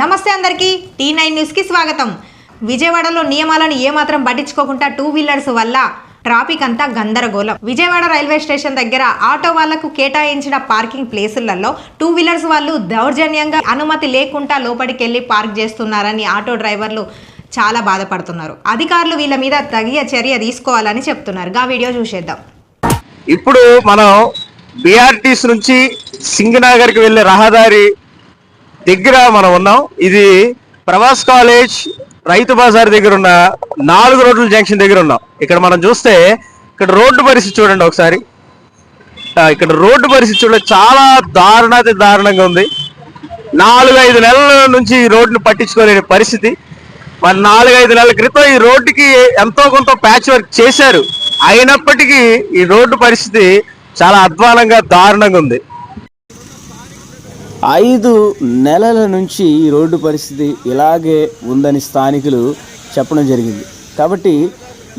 నమస్తే అందరికీ T nine న్యూస్కి స్వాగతం. విజయవాడలో నియమాలను ఏమాత్రం పట్టించుకోకుండా టూ వీలర్స్ వల్ల ట్రాఫిక్ అంతా గందరగోళం. విజయవాడ రైల్వే స్టేషన్ దగ్గర ఆటో వాళ్ళకు కేటాయించిన పార్కింగ్ ప్లేసులలో టూ వీలర్స్ వాళ్ళు దౌర్జన్యంగా అనుమతి లేకుండా లోపలికి వెళ్ళి పార్క్ చేస్తున్నారని ఆటో డ్రైవర్లు చాలా బాధపడుతున్నారు. అధికారులు వీళ్ళ మీద తగిన చర్య తీసుకోవాలని చెప్తున్నారు. గా వీడియో చూసేద్దాం. ఇప్పుడు మనం బిఆర్టీస్ నుంచి సింగనగర్కి వెళ్ళే రహదారి దగ్గర మనం ఉన్నాం. ఇది ప్రవాస్ కాలేజ్ రైతు బజార్ దగ్గర ఉన్న నాలుగు రోడ్ల జంక్షన్ దగ్గర ఉన్నాం. ఇక్కడ మనం చూస్తే ఇక్కడ రోడ్డు పరిస్థితి చూడండి ఒకసారి. ఇక్కడ రోడ్డు పరిస్థితి చూడండి చాలా దారుణాతి దారుణంగా ఉంది. నాలుగు ఐదు నెలల నుంచి ఈ రోడ్డును పట్టించుకోలేని పరిస్థితి. మరి నాలుగైదు నెలల క్రితం ఈ రోడ్డుకి ఎంతో కొంత ప్యాచ్ వర్క్ చేశారు. అయినప్పటికీ ఈ రోడ్డు పరిస్థితి చాలా అధ్వానంగా దారుణంగా ఉంది. ఐదు నెలల నుంచి ఈ రోడ్డు పరిస్థితి ఇలాగే ఉందని స్థానికులు చెప్పడం జరిగింది. కాబట్టి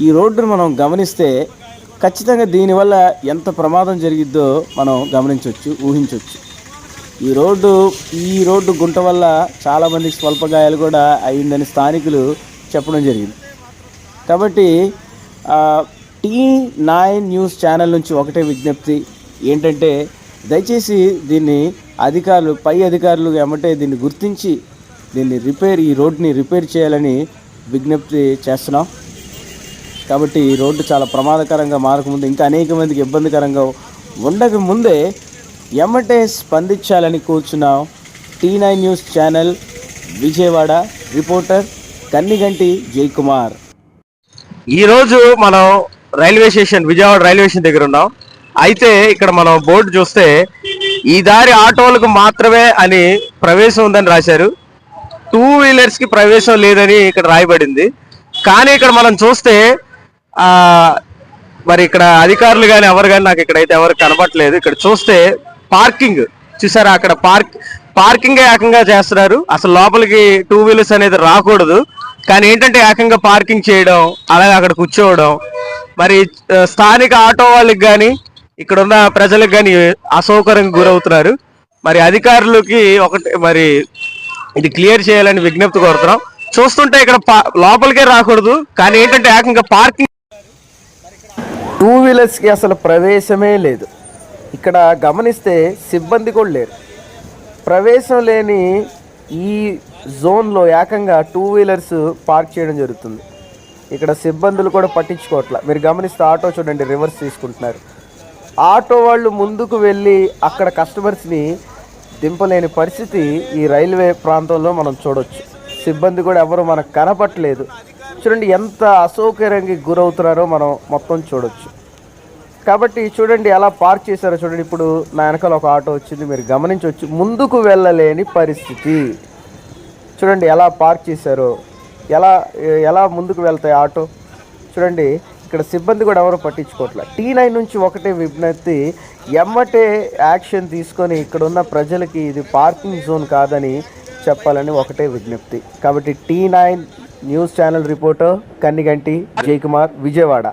ఈ రోడ్డును మనం గమనిస్తే ఖచ్చితంగా దీనివల్ల ఎంత ప్రమాదం జరిగిద్దో మనం గమనించవచ్చు ఊహించవచ్చు ఈ రోడ్డు ఈ రోడ్డు గుంట వల్ల చాలామందికి స్వల్ప గాయాలు కూడా అయిందని స్థానికులు చెప్పడం జరిగింది. కాబట్టి టీ నైన్ న్యూస్ ఛానల్ నుంచి ఒకటే విజ్ఞప్తి ఏంటంటే దయచేసి దీన్ని అధికారులు పై అధికారులు ఏమంటే దీన్ని గుర్తించి దీన్ని రిపేర్ ఈ రోడ్ని రిపేర్ చేయాలని విజ్ఞప్తి చేస్తున్నాం. కాబట్టి ఈ రోడ్డు చాలా ప్రమాదకరంగా మారకముందు ఇంకా అనేక మందికి ఇబ్బందికరంగా ఉండక ముందే ఎమ్మటే స్పందించాలని కూర్చున్నాం. T nine news channel Vijayawada reporter Kanniganti Jayakumar. ఈరోజు మనం railway station Vijayawada railway station దగ్గర ఉన్నాం. అయితే ఇక్కడ మనం బోర్డు చూస్తే ఈ దారి ఆటోలకు మాత్రమే అని ప్రవేశం ఉందని రాశారు. టూ వీలర్స్కి ప్రవేశం లేదని ఇక్కడ రాయబడింది. కానీ ఇక్కడ మనం చూస్తే ఆ మరి ఇక్కడ అధికారులు కానీ ఎవరు కానీ నాకు ఇక్కడైతే ఎవరు కనబట్లేదు ఇక్కడ చూస్తే పార్కింగ్. చూసారా అక్కడ పార్క్ పార్కింగ్ ఏకంగా చేస్తున్నారు. అసలు లోపలికి టూ వీలర్స్ అనేది రాకూడదు. కానీ ఏంటంటే ఏకంగా పార్కింగ్ చేయడం అలాగే అక్కడ కూర్చోవడం మరి స్థానిక ఆటో వాళ్ళకి కానీ ఇక్కడ ఉన్న ప్రజలకు కానీ అసౌకర్యం గురవుతున్నారు. మరి అధికారులకి ఒకటి మరి ఇది క్లియర్ చేయాలని విజ్ఞప్తి కోరుతున్నాం. చూస్తుంటే ఇక్కడ పా- లోపలికే రాకూడదు కానీ ఏంటంటే ఏకంగా పార్కింగ్ టూ వీలర్స్కి అసలు ప్రవేశమే లేదు. ఇక్కడ గమనిస్తే సిబ్బంది కూడా లేరు. ప్రవేశం లేని ఈ జోన్లో ఏకంగా టూ వీలర్స్ పార్క్ చేయడం జరుగుతుంది. ఇక్కడ సిబ్బందులు కూడా పట్టించుకోవట్లే. మీరు గమనిస్తే ఆటో చూడండి రివర్స్ తీసుకుంటున్నారు. ఆటో వాళ్ళు ముందుకు వెళ్ళి అక్కడ కస్టమర్స్ని దింపలేని పరిస్థితి ఈ రైల్వే ప్రాంతంలో మనం చూడొచ్చు. సిబ్బంది కూడా ఎవరు మనకు కనపట్లేదు చూడండి ఎంత అసౌకర్యంగా గురవుతున్నారో మనం మొత్తం చూడొచ్చు. కాబట్టి చూడండి ఎలా పార్క్ చేశారో చూడండి. ఇప్పుడు నా వెనకాల ఒక ఆటో వచ్చింది. మీరు గమనించవచ్చు. ముందుకు వెళ్ళలేని పరిస్థితి. చూడండి ఎలా పార్క్ చేశారో. ఎలా ఎలా ముందుకు వెళ్తాయి ఆటో? చూడండి ఇక్కడ సిబ్బంది కూడా ఎవరు పట్టించుకోవట్లే. టీ నైన్ నుంచి ఒకటే విజ్ఞప్తి ఎమ్మటే యాక్షన్ తీసుకొని ఇక్కడ ఉన్న ప్రజలకి ఇది పార్కింగ్ జోన్ కాదని చెప్పాలని ఒకటే విజ్ఞప్తి. కాబట్టి T nine news channel reporter Kanniganti Jayakumar Vijayawada.